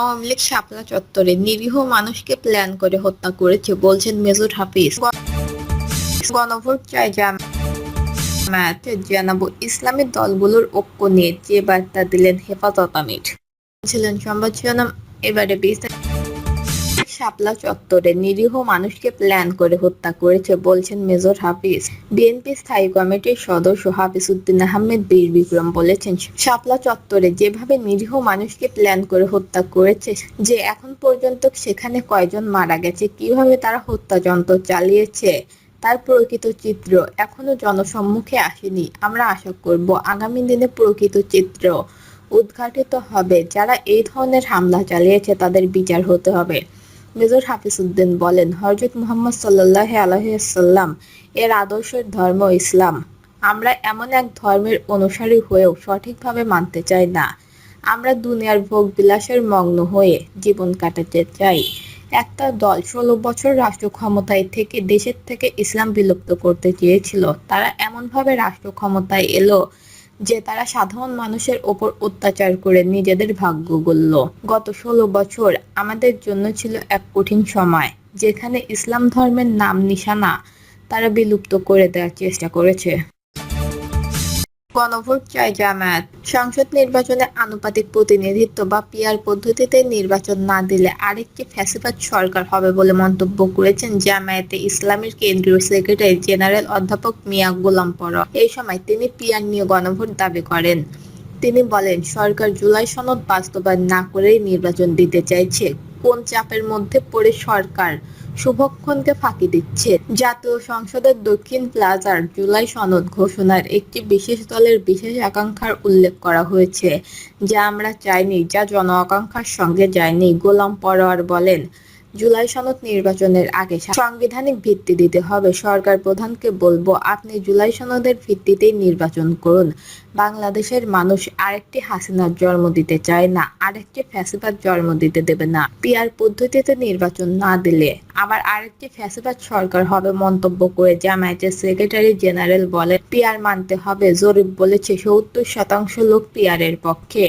আওয়ামী লীগ শাপলা চত্বরে নিরীহ মানুষকে প্ল্যান করে হত্যা করেছে, বলছেন মেজর হাফিজ। গণভোট চাই জামায়াত, জানাব ইসলামী দলগুলোর ঐক্য নিয়ে যে বার্তা দিলেন হেফাজত আমির। ছিলেন সংবাদ শিরোনাম, এবারে বিস্তারিত শাপলা চত্বরে নিরীহ মানুষকে প্ল্যান করে হত্যা করেছে বলছেন মেজর হাফিজ। বিএনপি স্থায়ী কমিটির সদস্য হাফিজ উদ্দিন আহমেদ বীর বিক্রম বলেছেন, শাপলা চত্বরে যেভাবে নিরীহ মানুষকে প্ল্যান করে হত্যা করেছে, যে এখন পর্যন্ত সেখানে কয়জন মারা গেছে, কীভাবে তারা হত্যাযন্ত্র চালিয়েছে, তার প্রকৃত চিত্র এখনও জনসম্মুখে আসেনি। আমরা আশা করব আগামী দিনে প্রকৃত চিত্র উদ্ঘাটিত হবে। যারা এই ধরনের হামলা চালিয়েছে তাদের বিচার হতে হবে। মেজর হাফিজউদ্দিন বলেন হজরত মুহাম্মদ সাল্লাহ আলহাম এর আদর্শের ধর্ম ইসলাম। আমরা এমন এক ধর্মের অনুসারী হয়েও সঠিকভাবে মানতে চাই না। আমরা দুনিয়ার ভোগ বিলাসের মগ্ন হয়ে জীবন কাটাতে চাই। একটা দল ষোলো বছর রাষ্ট্র ক্ষমতায় থেকে দেশের থেকে ইসলাম বিলুপ্ত করতে চেয়েছিল। তারা এমনভাবে রাষ্ট্র ক্ষমতায় এলো যে তারা সাধারণ মানুষের ওপর অত্যাচার করে নিজেদের ভাগ্য গড়ল। গত ষোলো বছর আমাদের জন্য ছিল এক কঠিন সময়, যেখানে ইসলাম ধর্মের নাম নিশানা তারা বিলুপ্ত করে দেওয়ার চেষ্টা করেছে। গণভোট জামায়াত। সংসদ নির্বাচনে আনুপাতিক প্রতিনিধিত্ব বা পিয়ার পদ্ধতিতে নির্বাচন না দিলে আরেকটি ফ্যাসিবাদ সরকার হবে বলে মন্তব্য করেছেন জামায়াতে ইসলামের কেন্দ্রীয় সেক্রেটারি জেনারেল অধ্যাপক মিয়া গোলাম পর। এই সময় তিনি পিয়ার নিয়ে গণভোট দাবি করেন। তিনি বলেন, সরকার জুলাই সনদ বাস্তবায়ন না করেই নির্বাচন দিতে চাইছে। কোন চাপের মধ্যে পড়ে সরকার? শুভক্ষণকে ফাঁকি দিচ্ছে। জাতীয় সংসদের দক্ষিণ প্লাজার জুলাই সনদ ঘোষণার একটি বিশেষ দলের বিশেষ আকাঙ্ক্ষার উল্লেখ করা হয়েছে, যা আমরা চাইনি, যা জন আকাঙ্ক্ষার সঙ্গে যায়নি, গোলাম পরোয়ার বলেন। জুলাই সনদ নির্বাচনের আগে সাংবিধানিক ভিত্তি দিতে হবে। সরকার প্রধানকে বলব, আপনি জুলাই সনদের ভিত্তিতেই নির্বাচন করুন। বাংলাদেশের মানুষ আরেকটি হাসিনার জন্ম দিতে চায় না, আরেকটি ফ্যাসিবাদ জন্ম দিতে দেবে না। পিয়ার পদ্ধতিতে নির্বাচন না দিলে আবার আরেকটি ফ্যাসিবাদ সরকার হবে মন্তব্য করে জামায়াতের সেক্রেটারি জেনারেল বলে পিয়ার মানতে হবে, জরিপ বলেছে সত্তর শতাংশ লোক পিয়ারের পক্ষে।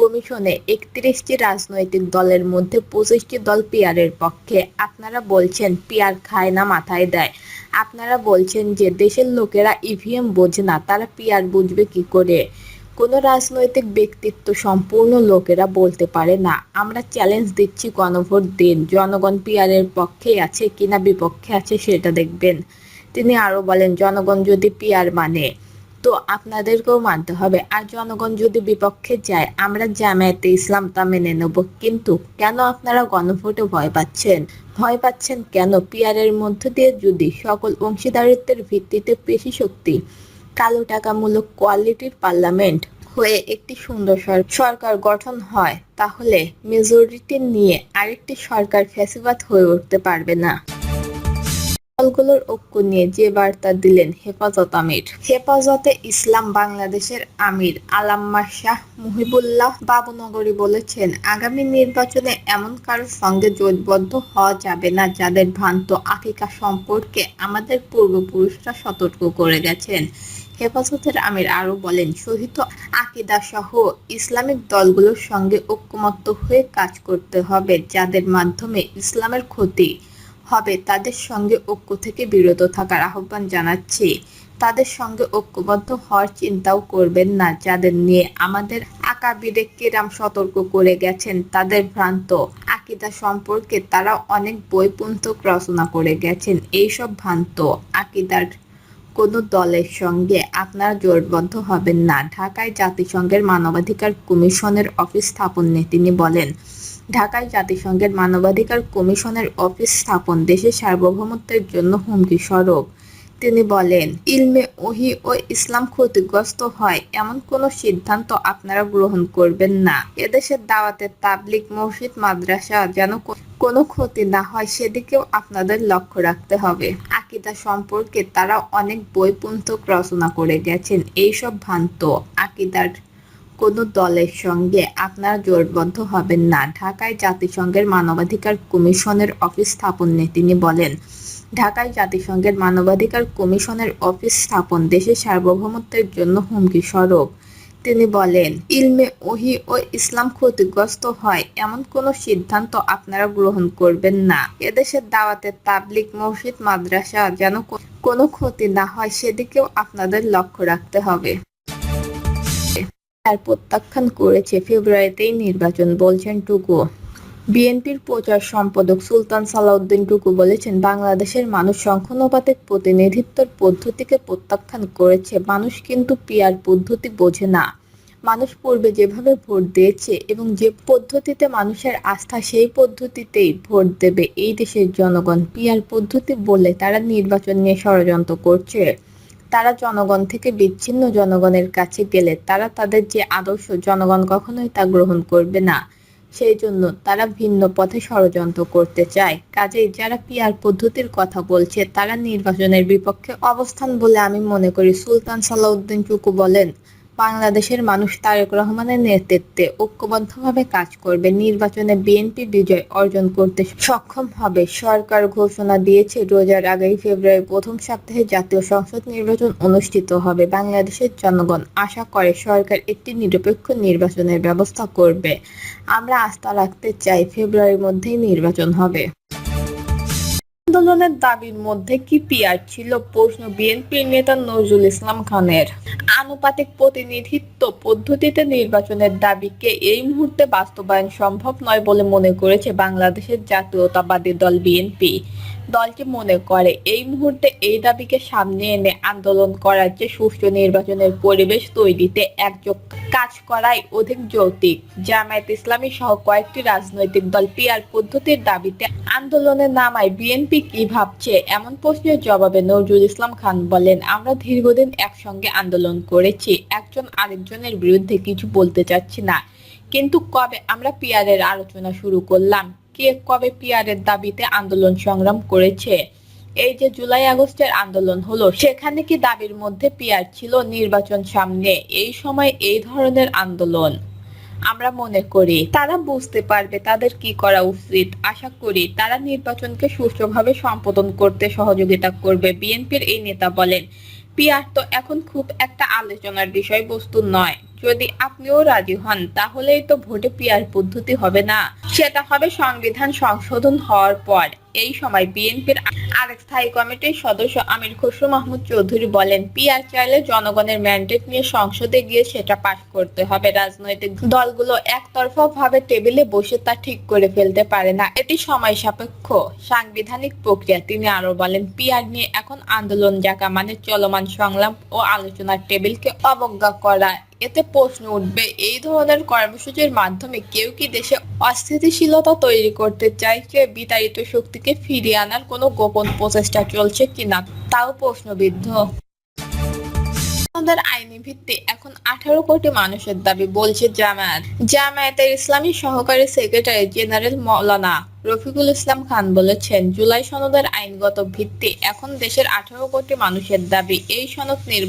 কমিশনে একত্রিশটি রাজনৈতিক দলের মধ্যে পঁচিশটি দল পিয়ারের পক্ষে। আপনারা বলছেন পিয়ার খায় না, মাথায় দেয়। আপনারা বলছেন যে দেশের লোকেরা ইভিএম বোঝে না, তারা পিয়ার বুঝবে কি করে? কোনো রাজনৈতিক ব্যক্তিত্ব সম্পূর্ণ লোকেরা বলতে পারে না। আমরা চ্যালেঞ্জ দিচ্ছি গণভোট দিন। জনগণ পিয়ারের পক্ষে আছে কিনা, বিপক্ষে আছে সেটা দেখবেন। তিনি আরও বলেন, জনগণ যদি পিয়ার মানে তো আপনাদেরকেও মানতে হবে। আর জনগণ যদি বিপক্ষে যায়, আমরা জামায়াতে ইসলাম তা মেনে নেব। কিন্তু কেন আপনারা গণভোটে ভয় পাচ্ছেন? ভয় পাচ্ছেন কেন? পিয়ারের মধ্য দিয়ে যদি সকল অংশীদারিত্বের ভিত্তিতে পেশি শক্তি, কালো টাকামূলক কোয়ালিটির পার্লামেন্ট হয়ে একটি সুন্দর সরকার গঠন হয়, তাহলে মেজরিটি নিয়ে আরেকটি সরকার ফ্যাসিবাদ হয়ে উঠতে পারবে না। দলগুলোর ঐক্য নিয়ে যে বার্তা দিলেন হেফাজত আমির। হেফাজতে ইসলাম বাংলাদেশের আমির আলাম্মা শাহ মুহিবুল্লাহ বাবুনগরী বলেছেন, আগামী নির্বাচনে এমন কারোর সঙ্গে জোটবদ্ধ হওয়া যাবে না যাদের ভ্রান্ত আকিকা সম্পর্কে আমাদের পূর্বপুরুষরা সতর্ক করে গেছেন। হেফাজতের আমির আরও বলেন, শহীদ আকিদা সহ ইসলামিক দলগুলোর সঙ্গে ঐক্যমত্য হয়ে কাজ করতে হবে, যাদের মাধ্যমে ইসলামের ক্ষতি হবে। তাদের সঙ্গে ঐক্য থেকে বিরত থাকার আহ্বান জানাচ্ছি। তাদের সঙ্গে ঐক্যবদ্ধ হওয়ার চিন্তাও করবেন না। যাদের নিয়ে আমাদের আকাবিরে কেরাম সতর্ক করে গেছেন, তাদের ভ্রান্ত আকিদা সম্পর্কে তারা অনেক বই পুস্তক রচনা করে গেছেন। এইসব ভ্রান্ত আকিদার কোনো দলের সঙ্গে আপনারা জোটবদ্ধ হবেন না। ঢাকায় জাতিসংঘের মানবাধিকার কমিশনের অফিস স্থাপন নিয়ে তিনি বলেন ঢাকায় জাতিসংঘের মানবাধিকার কমিশনের অফিস স্থাপন দেশের সার্বভৌমত্বের জন্য হুমকি স্বরূপ। তিনি বলেন, ইলমে ওহি ও ইসলাম ক্ষতিগ্রস্ত হয় এমন কোন সিদ্ধান্ত আপনারা গ্রহণ করবেন না। এদেশের দাওয়াতের তাবলিক মসজিদ, মাদ্রাসা যেন কোনো ক্ষতি না হয়, সেদিকেও আপনাদের লক্ষ্য রাখতে হবে। আকিদা সম্পর্কে তারা অনেক বই পুস্তক রচনা করে গেছেন। এইসব ভ্রান্ত আকিদার কোনো দলের সঙ্গে আপনারা জোটবদ্ধ হবেন না। ঢাকায় জাতিসংঘের মানবাধিকার কমিশনের অফিস স্থাপন নিয়ে তিনি বলেন, ঢাকায় জাতিসংঘের মানবাধিকার কমিশনের অফিস স্থাপন দেশের সার্বভৌমত্বের জন্য হুমকি স্বরূপ। তিনি বলেন, ইলমে ওহি ও ইসলাম ক্ষতিগ্রস্ত হয় এমন কোনো সিদ্ধান্ত আপনারা গ্রহণ করবেন না। এদেশের দাওয়াতের তাবলিক মসজিদ, মাদ্রাসা যেন কোনো ক্ষতি না হয় সেদিকেও আপনাদের লক্ষ্য রাখতে হবে। আর প্রত্যাখ্যান করেছে। ফেব্রুয়ারিতেই নির্বাচন বলছেন টুকু। বিএনপির প্রচার সম্পাদক সুলতান সালাউদ্দিন টুকু বলেছেন, বাংলাদেশের মানুষ সংখ্যানুপাতিক প্রতিনিধিত্বের পদ্ধতিকে প্রত্যাখ্যান করেছে। মানুষ কিন্তু পিয়ার পদ্ধতি বোঝে না। মানুষ পূর্বে যেভাবে ভোট দিয়েছে এবং যে পদ্ধতিতে মানুষের আস্থা, সেই পদ্ধতিতেই ভোট দেবে। এই দেশের জনগণ পিয়ার পদ্ধতি বলে তারা নির্বাচন নিয়ে ষড়যন্ত্র করছে। তারা জনগণ থেকে বিচ্ছিন্ন জনগণের কাছে গেলে তারা তাদের যে আদর্শ, জনগণ কখনোই তা গ্রহণ করবে না। সেই জন্য তারা ভিন্ন পথে ষড়যন্ত্র করতে চায়। কাজেই যারা পিয়ার পদ্ধতির কথা বলছে, তারা নির্বাচনের বিপক্ষে অবস্থান বলে আমি মনে করি। সুলতান সালাউদ্দিন চুকু বলেন বাংলাদেশের মানুষ তারেক রহমানের নেতৃত্বে ঐক্যবদ্ধভাবে কাজ করবে। নির্বাচনে বিএনপি বিজয় অর্জন করতে সক্ষম হবে। সরকার ঘোষণা দিয়েছে, রোজার আগেই ফেব্রুয়ারি প্রথম সপ্তাহে জাতীয় সংসদ নির্বাচন অনুষ্ঠিত হবে। বাংলাদেশের জনগণ আশা করে সরকার একটি নিরপেক্ষ নির্বাচনের ব্যবস্থা করবে। আমরা আস্থা রাখতে চাই, ফেব্রুয়ারির মধ্যেই নির্বাচন হবে। আন্দোলনের দাবির মধ্যে কি পিয়ার ছিল প্রশ্ন বিএনপির নেতা নজরুল ইসলাম খানের। আনুপাতিক প্রতিনিধিত্ব পদ্ধতিতে নির্বাচনের দাবিকে এই মুহূর্তে বাস্তবায়ন সম্ভব নয় বলে মনে করেছে বাংলাদেশের জাতীয়তাবাদী দল বিএনপি। দলটি মনে করে, এই মুহূর্তে এই দাবিকে সামনে এনে আন্দোলন করার চেয়ে সুষ্ঠু নির্বাচনের পরিবেশ তৈরিতে একযোগ কাজ করাই অধিক যৌক্তিক। জামায়াত ইসলামী সহ কয়েকটি রাজনৈতিক দল পিয়ার পদ্ধতির দাবিতে আন্দোলনে নামায় বিএনপি কি ভাবছে, এমন প্রশ্নের জবাবে নজরুল ইসলাম খান বলেন, আমরা দীর্ঘদিন একসঙ্গে আন্দোলন করেছি, একজন আরেকজনের বিরুদ্ধে কিছু বলতে চাচ্ছি না। কিন্তু কবে আমরা পিয়ারের আলোচনা শুরু করলাম? কে কবে পিয়ারের দাবিতে আন্দোলন সংগ্রাম করেছে? এই যে জুলাই আগস্টের আন্দোলন হলো, সেখানে কি দাবির মধ্যে পিয়ার ছিল নির্বাচন সামনে? এই সময় এই ধরনের আন্দোলন আমরা মনে করি। তারা বুঝতে পারবে তাদের কি করা উচিত। আশা করি তারা নির্বাচনকে সুষ্ঠুভাবে সম্পাদন করতে সহযোগিতা করবে, বিএনপির এই নেতা বলেন। পিয়ার তো এখন খুব একটা আলোচনার বিষয়বস্তু নয়। যদি আপনিও রাজি হন, তাহলেই তো ভোটে পিয়ার পদ্ধতি হবে না। সেটা হবে সংবিধান সংশোধন হওয়ার পর। এই সময় বিএনপির আরেক স্থায়ী কমিটির সদস্য আমির খসরু মাহমুদ চৌধুরী বলেন পিয়ার চাইলে জনগণের ম্যান্ডেট নিয়ে সংসদে গিয়ে সেটা পাশ করতে হবে। রাজনৈতিক দলগুলো একতরফা ভাবে টেবিলে বসে তা ঠিক করে ফেলতে পারে না। এটি সময় সাপেক্ষ। সাংবিধানিক প্রক্রিয়া। তিনি আরও বলেন পিয়ার নিয়ে এখন আন্দোলন জাকা মানে চলমান সংলাপ ও আলোচনার টেবিলকে অবজ্ঞা করা। এতে প্রশ্ন উঠবে, এই ধরনের কর্মসূচির মাধ্যমে কেউ কি দেশে অস্থিতিশীলতা তৈরি করতে চাইছে বিতাড়িত শক্তিকে ফিরিয়ে আনার কোনো গোপন প্রচেষ্টা চলছে কিনা? তাও প্রশ্নবিদ্ধ। আমাদের আইনি ভিত্তি এখন আঠারো কোটি মানুষের দাবি, বলছে জামায়াত। জামায়াতের ইসলামী সহকারী সেক্রেটারি জেনারেল মৌলানা রফিকুল ইসলাম খান বলেছেন, জুলাই সনদের আইনগত ভিত্তি এখন দেশের আঠারো কোটি মানুষের দাবি। এই সনদ নির্বাচন